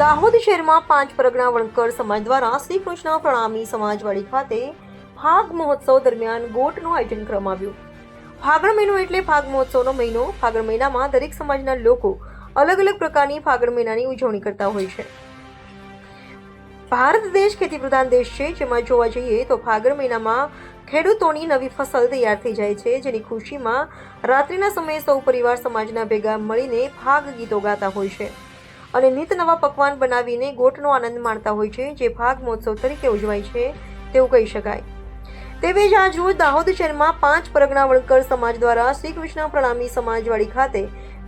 દાહોદ શહેરમાં પાંચ પરગણા વણકર સમાજ દ્વારા શ્રી કૃષ્ણ પ્રણામી સમાજવાડી ખાતે ફાગ મહોત્સવ દરમિયાન ગોટનું આયોજન કરવામાં આવ્યું. ફાગણ મહિનો એટલે ફાગ મહોત્સવનો મહિનો. ફાગણ મહિનામાં દરેક સમાજના લોકો અલગ અલગ પ્રકારની ફાગણ મહિનાની ઉજવણી કરતા હોય છે. ભારત દેશ ખેતી પ્રધાન દેશ છે. જેમાં જોવા જઈએ તો ફાગણ મહિનામાં ખેડૂતોની નવી ફસલ તૈયાર થઈ જાય છે. જેની ખુશીમાં રાત્રિના સમયે સૌ પરિવાર સમાજના ભેગા મળીને ફાગ ગીતો ગાતા હોય છે. અને નિત નવા પકવાન બનાવીને ગોટનો આનંદ માણતા હોય છે, જે ભાગ મહોત્સવ તરીકે ઉજવાય છે, તેવું કહી શકાય. તેવી જ આજ રોજ દાહોદ શહેરમાં પાંચ પરગણા વણકર સમાજ દ્વારા શ્રી કૃષ્ણ પ્રણામી સમાજવાડી ખાતે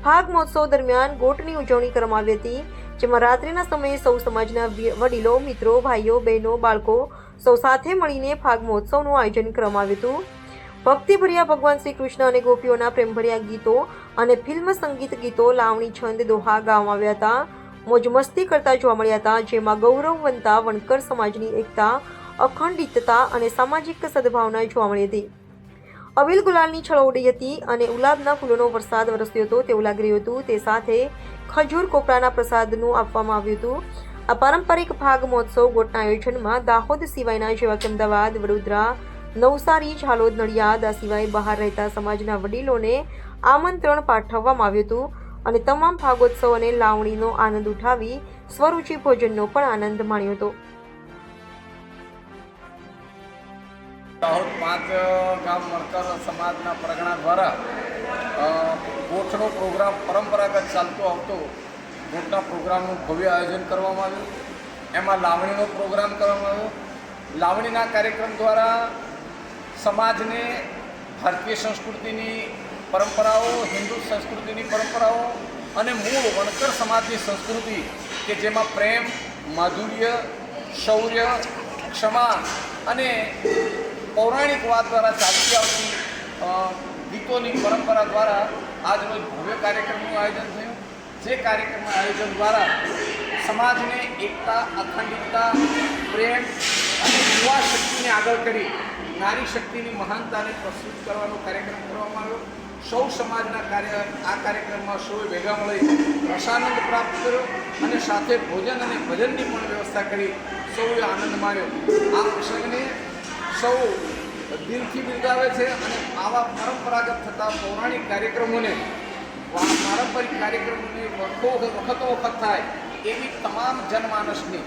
ફાગ મહોત્સવ દરમિયાન ગોટની ઉજવણી કરવામાં આવી હતી, જેમાં રાત્રિના સમયે સૌ સમાજના વડીલો, મિત્રો, ભાઈઓ, બહેનો, બાળકો સૌ સાથે મળીને ફાગ મહોત્સવનું આયોજન કરવામાં આવ્યું હતું. ભક્તિભર્યા ભગવાન શ્રી કૃષ્ણ અને ગોપીઓના પ્રેમભર્યા ગીતો અને ફિલ્મ સંગીત ગીતો લાવણી છંદ દોહા ગાવામાં આવ્યા હતા. મોજ મસ્તી કરતા જોવા મળ્યા હતા, જેમાં ગૌરવવંતા વણકર સમાજની એકતા, અખંડિતતા અને સામાજિક સદભાવના જોવા મળી હતી. અબીલ ગુલાલની છળો ઉડી હતી અને ગુલાબના ફૂલોનો વરસાદ વરસ્યો હતો તેવું લાગી રહ્યું હતું. તે સાથે ખજૂર કોપરાના પ્રસાદનું આપવામાં આવ્યું હતું. આ પારંપરિક ભાગ મહોત્સવ ગોટના આયોજનમાં દાહોદ સિવાયના જેવા કે અમદાવાદ, વડોદરા નવસારી, ઝાલોદ, નડિયાદ આ સિવાય બહાર રહેતા સમાજના વડીલોને આમંત્રણ પાઠવવામાં આવ્યું હતું અને તમામ ભાગોત્સવ અને લાવણીનો આનંદ ઉઠાવી સ્વરૂચિ ભોજનનો પણ આનંદ માણ્યો હતો. દાહોદ પાંચ ગામ વણકર સમાજના પ્રગણા દ્વારા ગોઠનો પ્રોગ્રામ પરંપરાગત ચાલતો આવતો ગોઠના પ્રોગ્રામનું ભવ્ય આયોજન કરવામાં આવ્યું. એમાં લાવણીનો પ્રોગ્રામ કરવામાં આવ્યો. લાવણીના કાર્યક્રમ દ્વારા સમાજને ભારતીય સંસ્કૃતિની પરંપરાઓ, હિન્દુ સંસ્કૃતિની પરંપરાઓ અને મૂળ વણકર સમાજની સંસ્કૃતિ કે જેમાં પ્રેમ, માધુર્ય, શૌર્ય, ક્ષમા અને પૌરાણિક વાત દ્વારા ચાલતી આવતી ગીતોની પરંપરા દ્વારા આજરોજ ભવ્ય કાર્યક્રમનું આયોજન થયું. જે કાર્યક્રમના આયોજન દ્વારા સમાજને એકતા, અખંડિતતા, પ્રેમ અને આગળ કરી નારી શક્તિની મહાનતાને પ્રસ્તુત કરવાનો કાર્યક્રમ કરવામાં આવ્યો. સૌ સમાજના કાર્ય, આ કાર્યક્રમમાં સૌએ ભેગા મળી રસાનંદ પ્રાપ્ત કર્યો અને સાથે ભોજન અને ભજનની પણ વ્યવસ્થા કરી સૌએ આનંદ માણ્યો. આ પ્રસંગને સૌ દિલથી બિરદાવે છે અને આવા પરંપરાગત થતા પૌરાણિક કાર્યક્રમોને પારંપરિક કાર્યક્રમોની વખતો વખતો થાય એવી તમામ જનમાનસની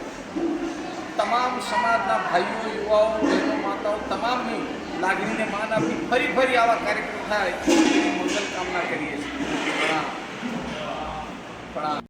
તમામ સમાજના ભાઈઓ, યુવાઓ, બહેનો, માતાઓ તમામની લાગણીને માન આપી ફરી ફરી આવા કાર્યક્રમ થાય એની મંગલ કામના કરીએ છીએ. પણ